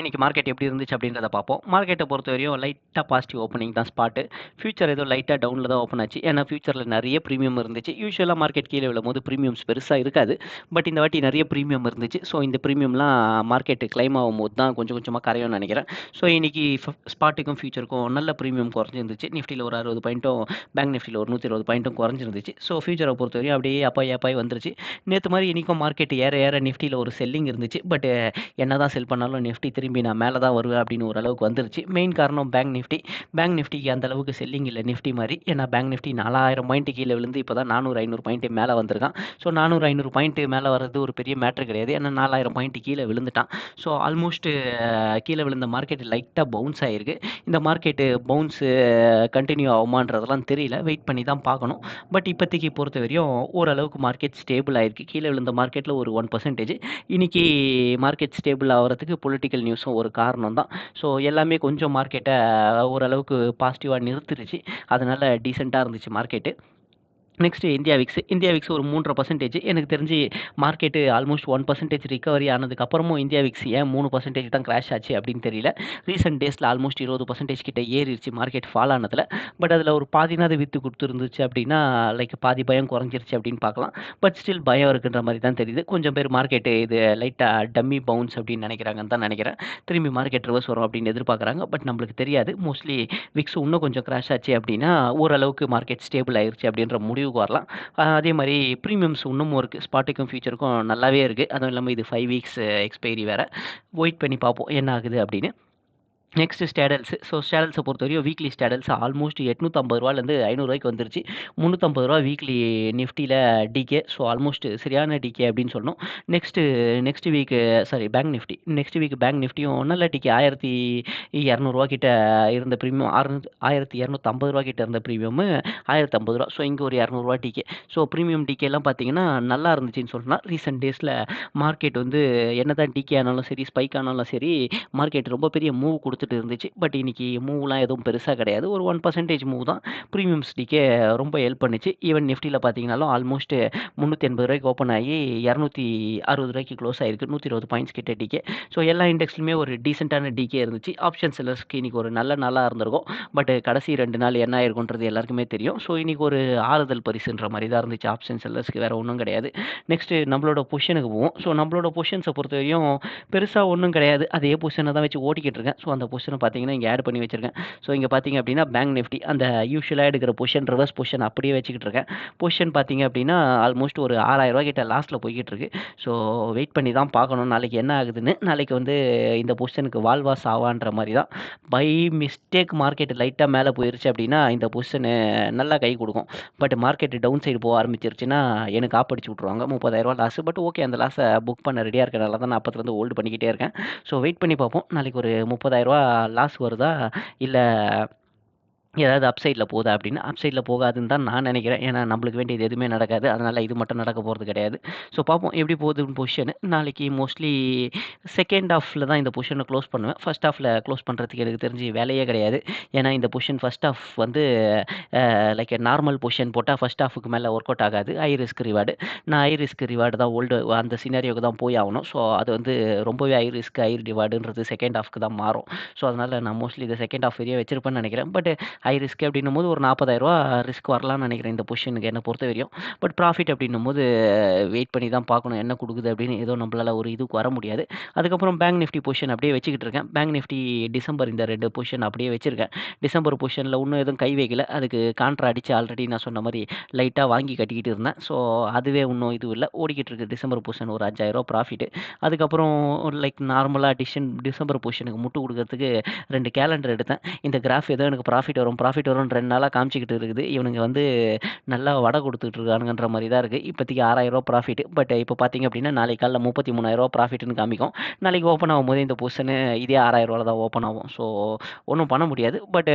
இன்றைக்கி மார்க்கெட் எப்படி இருந்துச்சு அப்படின்றத பார்ப்போம். மார்க்கெட்டை பொறுத்த வரையும் லைட்டாக பாசிட்டிவ் ஓப்பனிங் தான் ஸ்பாட்டு. ஃபியூச்சர் ஏதோ லைட்டாக டவுனில் தான் ஓப்பன் ஆச்சு. ஏன்னா ஃபியூச்சரில் நிறைய ப்ரீமியம் இருந்துச்சு. யூஸ்வலாக மார்க்கெட் கீழே விழும்போது ப்ரீமியம்ஸ் பெருசாக இருக்காது. பட் இந்த வாட்டி நிறைய ப்ரீமியம் இருந்துச்சு. ஸோ இந்த ப்ரீமியம்லாம் மார்க்கெட் கிளைம் ஆகும்போது தான் கொஞ்சம் கொஞ்சமாக கரையும்னு நினைக்கிறேன் ஸோ இன்றைக்கி ஸ்பாட்டுக்கும், ஃபியூச்சருக்கும் நல்ல ப்ரீமியம் குறைஞ்சிருந்துச்சு. நிஃப்டியில் ஒரு 60 பாயிண்ட்டும், பேங்க் நிஃப்டியில் ஒரு 120 பாயிண்ட்டும் குறைஞ்சிருந்துச்சு. ஸோ ஃபியூச்சரை பொறுத்த வரையும் அப்படியே அப்பாய் அப்பாய் வந்துருச்சு. நேற்று மாதிரி இன்னைக்கும் மார்க்கெட் ஏற ஏற நிஃப்டியில் ஒரு செல்லிங் இருந்துச்சு. பட் என்ன தான் செல் பண்ணாலும் நிஃப்டி திரும்பி நான் மேலே தான் வருவேன் அப்படின்னு ஓரளவுக்கு வந்துருச்சு. மெயின் காரணம் பேங்க் நிஃப்டி. பேங்க் நிஃப்டிக்கு அந்த அளவுக்கு செல்லிங் இல்லை நிஃப்டி மாதிரி ஏன்னா பேங்க் நிஃப்டி 4000 பாயிண்ட் கீழே விழுந்து இப்போ தான் நானூறு ஐநூறு பாயிண்ட் மேலே வந்திருக்கான். ஸோ நானூறு ஐநூறு பாயிண்ட் மேலே வர்றது ஒரு பெரிய மேட்டர் கிடையாது. ஏன்னா 4000 பாயிண்ட் கீழே விழுந்துட்டான். ஸோ ஆல்மோஸ்ட் கீழே விழுந்த மார்க்கெட் லைட்டாக பவுன்ஸ் ஆகிருக்கு இந்த மார்க்கெட்டு பவுன்ஸு கண்டினியூ ஆகுமான்றதெல்லாம் தெரியல. வெயிட் பண்ணி தான் பார்க்கணும். பட் இப்போதைக்கு பொறுத்த வரையும் ஓரளவுக்கு மார்க்கெட் ஸ்டேபிள் ஆகிருக்கு கீழே விழுந்த மார்க்கெட்டில் ஒரு ஒன் பர்சன்டேஜ் இன்னைக்கு மார்க்கெட் ஸ்டேபிள் ஆகிறதுக்கு பொலிட்டிக்கல் நியூஸ் நியூஸும் ஒரு காரணம் தான். ஸோ எல்லாமே கொஞ்சம் மார்க்கெட்டை ஓரளவுக்கு பாசிட்டிவாக நிறுத்திருச்சு. அதனால் டீசெண்டாக இருந்துச்சு market. Next India VIX. India VIX ஒரு 3.5% எனக்கு தெரிஞ்சு market almost one percentage recovery ஆனதுக்கப்புறமும் India VIX ஏன் மூணு பர்சன்டேஜ் தான் கிராஷ் ஆச்சு அப்படின்னு தெரியல. ரீசெண்ட் டேஸில் ஆல்மோஸ்ட் 20% கிட்ட ஏறிடுச்சு மார்க்கெட் ஃபால் ஆனதுல. பட் அதில் ஒரு பாதினாவது வித்து கொடுத்துருந்துச்சு அப்படின்னா, லைக் பாதி பயம் குறைஞ்சிருச்சு அப்படின்னு பார்க்கலாம். பட் ஸ்டில் பயம் இருக்குன்ற மாதிரி தான் தெரியுது. கொஞ்சம் பேர் மார்க்கெட்டு இது லைட்டாக டம்மி பவுன்ஸ் அப்படின்னு நினைக்கிறாங்கன்னு தான் நினைக்கிறேன் திரும்பி மார்க்கெட் ரிவர்ஸ் வரும் அப்படின்னு எதிர்பார்க்குறாங்க. பட் நம்மளுக்கு தெரியாது. மோஸ்ட்லி விக்ஸ் இன்னும் கொஞ்சம் கிராஷ் ஆச்சு அப்படின்னா, ஓரளவுக்கு மார்க்கெட் ஸ்டேபிள் ஆயிடுச்சு அப்படின்ற முடிவு ரிவ்யூக்கு வரலாம். அதே மாதிரி ப்ரீமியம்ஸ் இன்னமும் இருக்குது ஸ்பாட்டுக்கும், ஃபியூச்சருக்கும் நல்லாவே இருக்குது அதுவும் இல்லாமல் இது ஃபைவ் வீக்ஸ் எக்ஸ்பைரி வேறு வெயிட் பண்ணி பார்ப்போம் என்ன ஆகுது அப்படின்னு. Next straddles. ஸோ ஸ்டேடல்ஸ பொறுத்தவரையும் வீக்லி ஸ்டேடல்ஸ் ஆல்மோஸ்ட் எட்நூற்றம்பது ரூபாலேருந்து ஐநூறுரூவாய்க்கு வந்துருச்சு. முந்நூற்றம்பது ரூபா வீக்லி நிஃப்டியில் டிகே. ஸோ ஆல்மோஸ்ட் சரியான டிகே அப்படின்னு சொல்லணும். Next next week sorry Bank Nifty. Next week bank நிஃப்டியும் நல்ல டிகே ஆயிரத்தி இரநூறுவா கிட்ட இருந்த ப்ரீமியம் ஆறு ரூ. 1250 கிட்ட இருந்த ப்ரீமியம் ஆயிரத்தி ஐம்பது ரூபா ஸோ இங்கே ஒரு இரநூறுவா டிகே. ஸோ ப்ரீமியம் டிகேலாம் பார்த்தீங்கன்னா நல்லா இருந்துச்சுன்னு சொல்லலாம். ரீசென்ட் டேஸில் மார்க்கெட் வந்து என்னதான் டிகே ஆனாலும் சரி, ஸ்பைக் ஆனாலும் சரி, மார்க்கெட் ரொம்ப பெரிய மூவ் கொடுத்துட்டு இருந்துச்சு. பட் இன்னைக்கு மூவ்லாம் எதுவும் பெருசாக கிடையாது. ஒரு ஒன் பர்சன்டேஜ் மூவ் தான். ப்ரீமியம் டிகே ரொம்ப ஹெல்ப் பண்ணுச்சு. ஈவன் நிஃப்டியில் பார்த்தீங்கனாலும் ஆல்மோஸ்ட் ரூ. 380க்கு ஓப்பன் ஆகி இரநூத்தி அறுபது ரூபாய்க்கு க்ளோஸ் ஆயிருக்கு. 120 பாயிண்ட்ஸ் கிட்ட டிகே. ஸோ எல்லா இண்டெக்ஸ்லையுமே ஒரு டீசெண்டான டிகே இருந்துச்சு. ஆப்ஷன் செல்லர்ஸ்க்கு இன்னைக்கு ஒரு நல்ல நாளாக இருந்திருக்கும். பட் கடைசி ரெண்டு நாள் என்ன ஆயிருக்குன்றது எல்லாருக்குமே தெரியும். ஸோ இன்றைக்கி ஒரு ஆறுதல் பரிசுன்ற மாதிரி தான் இருந்துச்சு ஆப்ஷன் செல்லர்ஸ்க்கு வேறு ஒன்றும் கிடையாது. நெக்ஸ்ட்டு நம்மளோட பொசிஷனுக்கு போவோம். ஸோ நம்மளோட பொசிஷன்ஸ பொறுத்தவரையும் பெருசாக ஒன்றும் கிடையாது. அதே பொசிஷன தான் வச்சு ஓட்டிக்கிட்டு இருக்கேன். ஸோ அந்த பொசிஷன பார்த்தீங்கன்னா இங்கே ஆட் பண்ணி வச்சிருக்கேன். ஸோ இங்கே பார்த்தீங்க அப்படின்னா பேங்க் நிஃப்டி அந்த யூஷுவலாக எடுக்கிற பொசிஷன் ரிவர்ஸ் பொசிஷன் அப்படியே வச்சுக்கிட்டு இருக்கேன். பொசிஷன் பார்த்தீங்க அப்படின்னா ஆல்மோஸ்ட் ஒரு ஆறாயிரரூவா கிட்ட லாஸ்ட்டில் போய்கிட்டு இருக்கு. ஸோ வெயிட் பண்ணி தான் பார்க்கணும் நாளைக்கு என்ன ஆகுதுன்னு. நாளைக்கு வந்து இந்த பொசிஷனுக்கு வால்வாஸ் ஆவான்ற மாதிரி தான். பை மிஸ்டேக் மார்க்கெட் லைட்டாக மேலே போயிருச்சு அப்படின்னா, இந்த பொசிஷனு நல்லா கை கொடுக்கும் பட் மார்க்கெட் டவுன் சைடு போக ஆரம்பிச்சிருச்சுன்னா, எனக்கு ஆப்படிச்சு விட்ருவாங்க முப்பதாயிரரூவா லாஸ். பட் ஓகே அந்த லாஸ புக் பண்ண ரெடியாக இருக்கனால தான் நான் அப்பத்துலருந்து ஹோல்டு பண்ணிக்கிட்டே இருக்கேன். ஸோ வெயிட் பண்ணி பார்ப்போம். நாளைக்கு ஒரு முப்பதாயிரரூவா லாஸ் வருதா? இல்ல ஏதாவது அப் போகுதா அப்படின்னு. அப்சைடில் போகாதுன்னு தான் நான் நினைக்கிறேன் ஏன்னா நம்மளுக்கு வேண்டியது எதுவுமே நடக்காது. அதனால் இது மட்டும் நடக்க போகிறது கிடையாது. ஸோ பார்ப்போம் எப்படி போகுதுன்னு பொசிஷன். நாளைக்கு மோஸ்ட்லி செகண்ட் ஹாஃப்ல தான் இந்த பொசிஷனை க்ளோஸ் பண்ணுவேன். ஃபர்ஸ்ட் ஆஃபில் க்ளோஸ் பண்ணுறதுக்கு எனக்கு தெரிஞ்சு வேலையே கிடையாது. ஏன்னா இந்த பொசிஷன் ஃபர்ஸ்ட் ஆஃப் வந்து லைக் நார்மல் பொசிஷன் போட்டால் ஃபஸ்ட் ஆஃபுக்கு மேலே ஒர்க் அவுட் ஆகாது. High risk reward. நான் ஐ ரிஸ்க் ரிவார்டு தான் ஓல்டு அந்த சினாரியோக்கு தான் போய் ஆகணும். ஸோ அது வந்து ரொம்பவே ஐ ரிஸ்க், ஐ ரிவார்டுன்றது செகண்ட் ஆஃப்க்கு தான் மாறும். ஸோ அதனால் நான் மோஸ்ட்லி இந்த செகண்ட் ஹாஃப் ஏரியா வச்சிருப்பேன்னு நினைக்கிறேன் பட் ஹை ரிஸ்க் அப்படின்னும்போது ஒரு நாற்பதாயிரரூவா ரிஸ்க் வரலாம்னு நினைக்கிறேன் இந்த பொசிஷனுக்கு என்ன பொறுத்தவரையும். பட் ப்ராஃபிட் அப்படின்னும் போது வெயிட் பண்ணி தான் பார்க்கணும் என்ன கொடுக்குது அப்படின்னு. ஏதோ நம்மளால் ஒரு இதுக்கு வர முடியாது. அதுக்கப்புறம் பேங்க் நிஃப்டி பொசிஷன் அப்படியே வச்சுக்கிட்டு இருக்கேன். பேங்க் நிஃப்டி டிசம்பர் இந்த ரெண்டு பொசிஷன் அப்படியே வச்சிருக்கேன். டிசம்பர் பொசிஷனில் இன்னும் எதுவும் கை வைக்கல. அதுக்கு கான்ட்ரா அடித்து ஆல்ரெடி நான் சொன்ன மாதிரி லைட்டாக வாங்கி கட்டிக்கிட்டு இருந்தேன். ஸோ அதுவே இன்னும் இது இல்லை ஓடிக்கிட்டு இருக்கு டிசம்பர் பொசிஷன் ஒரு ரூ. 5,000 ப்ராஃபிட். அதுக்கப்புறம் லைக் நார்மலாக டிசன் டிசம்பர் பொசிஷனுக்கு முட்டு கொடுக்கறதுக்கு ரெண்டு கேலண்டர் எடுத்தேன். இந்த கிராஃப் ஏதோ எனக்கு ப்ராஃபிட் வரும், ப்ராஃபிட் வரும்னு ரெண்டு நாளாக காமிச்சிக்கிட்டு இருக்குது. இவனுங்க வந்து நல்லா வடை கொடுத்துட்டு இருக்கானுங்கன்ற மாதிரி தான் இருக்குது இப்போதைக்கு ரூ. 6,000 ப்ராஃபிட். பட் இப்போ பார்த்தீங்க அப்படின்னா நாளைக்கு காலைல முப்பத்தி 33,000 ப்ராஃபிட்னு காமிக்கும். நாளைக்கு ஓப்பன் ஆகும்போது இந்த பொசிஷனு இதே ஆறாயிரரூவா தான் ஓப்பன் ஆகும். ஸோ ஒன்றும் பண்ண முடியாது. பட்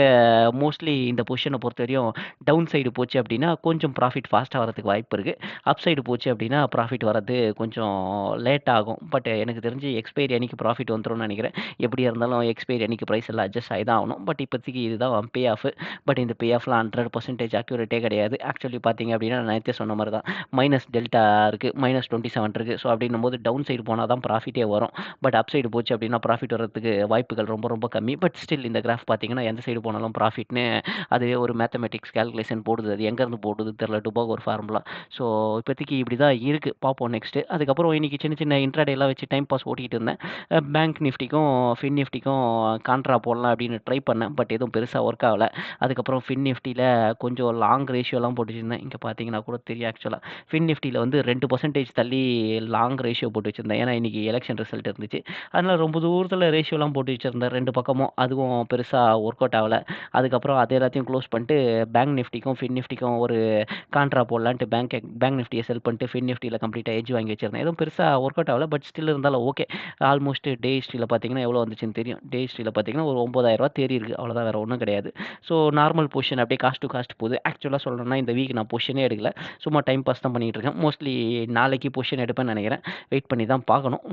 மோஸ்ட்லி இந்த பொஷனை பொறுத்த வரையும் டவுன் சைடு போச்சு அப்படின்னா கொஞ்சம் ப்ராஃபிட் ஃபாஸ்ட்டாக வரதுக்கு வாய்ப்பு இருக்குது அப் சைடு போச்சு அப்படின்னா ப்ராஃபிட் வரது கொஞ்சம் லேட் ஆகும். பட் எனக்கு தெரிஞ்சு எக்ஸ்பைரி அன்னைக்கு ப்ராஃபிட் வந்துடும் நினைக்கிறேன் எப்படி இருந்தாலும் எக்ஸ்பைரி அன்னைக்கு ப்ரைஸ் எல்லாம் அட்ஜஸ்ட் ஆகி தான் ஆகணும். பட் இப்போதைக்கு இதுதான் பே ஆஃப். பட் இந்த பே ஆஃப்லாம் ஹண்ட்ரட் பர்சன்டேஜ் அக்யூரேட்டே கிடையாது. ஆக்சுவலி பார்த்தீங்க அப்படின்னா நான் சொன்ன மாதிரி தான். மைனஸ் டெல்டா இருக்குது மைனஸ் டுவெண்ட்டி செவன் இருக்குது ஸோ அப்படின்னும் போது டவுன் சைடு போனால் தான் ப்ராஃபிட்டே வரும். பட் அப் சைடு போச்சு அப்படின்னா ப்ராஃபிட் வரதுக்கு வாய்ப்புகள் ரொம்ப ரொம்ப கம்மி. பட் ஸ்டில் இந்த கிராஃப் பார்த்தீங்கன்னா எந்த சைடு போனாலும் ப்ராஃபிட்னு அதுவே ஒரு மேத்தமெட்டிக்ஸ் கேல்குலேஷன் போடுது. அது எங்கேருந்து போடுது தெரில டுபாக் ஒரு ஃபார்முலா ஸோ இப்போதைக்கு இப்படி தான் இருக்குது பார்ப்போம் நெக்ஸ்ட்டு அதுக்கப்புறம் இன்றைக்கி சின்ன சின்ன இன்ட்ராடேலாம் வச்சு டைம் பாஸ் ஓட்டிகிட்டு இருந்தேன். பேங்க் நிஃப்டிக்கும் ஃபின் நிஃப்டிக்கும் கான்ட்ரா போடலாம் அப்படின்னு ட்ரை பண்ணேன். பட் எதுவும் பெருசாக ஒர்க் ஆகலை. அதுக்கப்புறம் ஃபின் நிஃப்டியில் கொஞ்சம் லாங் ரேஷியோலாம் போட்டு வச்சுருந்தேன் இங்கே பார்த்தீங்கன்னா கூட தெரியும் ஆக்சுவலாக ஃபின் நிஃப்டியில் வந்து ரெண்டு பர்சன்டேஜ் தள்ளி லாங் ரேஷியோ போட்டு வச்சுருந்தேன். ஏன்னா இன்றைக்கி எலெக்ஷன் ரிசல்ட் இருந்துச்சு. அதனால் ரொம்ப தூரத்தில் ரேஷியோலாம் போட்டு வச்சுருந்தேன். ரெண்டு பக்கமும் அதுவும் பெருசாக ஒர்க் அவுட் ஆகலை. அதுக்கப்புறம் அது எல்லாத்தையும் க்ளோஸ் பண்ணிட்டு பேங்க் நிஃப்டிக்கும் ஃபின் நிஃப்டிக்கும் ஒரு கான்ட்ரா போடலான்ட்டு பேங்க் பேங்க் நிஃப்டியை செல் பண்ணிட்டு ஃபின் நிஃப்டியில் கம்ப்ளீட்டாக எஜ் வாங்கி வச்சிருந்தேன். எதுவும் பெருசாக ஒர்க் அவுட் ஆகல பட் ஸ்டில் இருந்தாலும் ஓகே ஆல்மோஸ்ட் டே ஹிஸ்ட்ரியில் பார்த்தீங்கன்னா எவ்வளோ வந்துச்சுன்னு தெரியும். டே ஹிஸ்ட்ரியில் பார்த்தீங்கன்னா ஒரு ஒம்பதாயிரரூவா தேறி இருக்குது அவ்வளோதான் வேறு ஒன்றும் கிடையாது. ஸோ நார்மல் பொசிஷன் அப்படியே காஸ்ட் டு காஸ்ட் போகுது. ஆக்சுவலாக சொல்லணும்னா இந்த வீக் நான் பொசிஷனே எடுக்கல. சும்மா டைம் பாஸ் தான் பண்ணிகிட்டு இருக்கேன். மோஸ்ட்லி நாளைக்கு பொசிஷன் எடுப்பேன்னு நினைக்கிறேன். வெயிட் பண்ணி தான் பார்க்கணும்.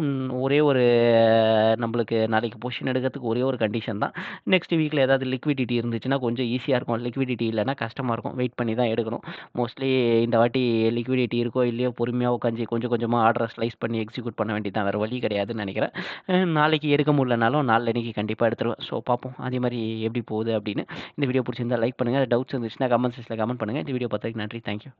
ஒரே ஒரு நம்மளுக்கு நாளைக்கு பொசிஷன் எடுக்கிறதுக்கு ஒரே ஒரு கண்டிஷன் தான். நெக்ஸ்ட் வீக்கில் ஏதாவது லிக்விடிட்டி இருந்துச்சுன்னா கொஞ்சம் ஈஸியாக இருக்கும். லிக்விடிட்டி இல்லைன்னா கஷ்டமாக இருக்கும். வெயிட் பண்ணி தான் எடுக்கணும். மோஸ்ட்லி இந்த வாட்டி லிக்விடிட்டி இருக்கோ இல்லையோ பொறுமையாக உட்காந்து கொஞ்சம் கொஞ்சமாக ஆர்டரை ஸ்லைஸ் பண்ணி எக்ஸிக்யூட் பண்ண வேண்டியதான் வேறு வழி கிடையாதுன்னு நினைக்கிறேன். நாளைக்கு எடுக்க முடியலனாலும் நாளைக்கு கண்டிப்பாக எடுத்துருவேன். ஸோ பார்ப்போம். அதே மாதிரி எப்படி போகுது அப்படின்னு. இந்த வீடியோ பிடிச்சிருந்தா லைக் பண்ணுங்கள் டவுட்ஸ் இருந்துச்சுன்னா கமெண்ட் செக்ஷனில் கமெண்ட் பண்ணுங்கள் இந்த வீடியோ பார்த்ததுக்கு நன்றி. தேங்க்யூ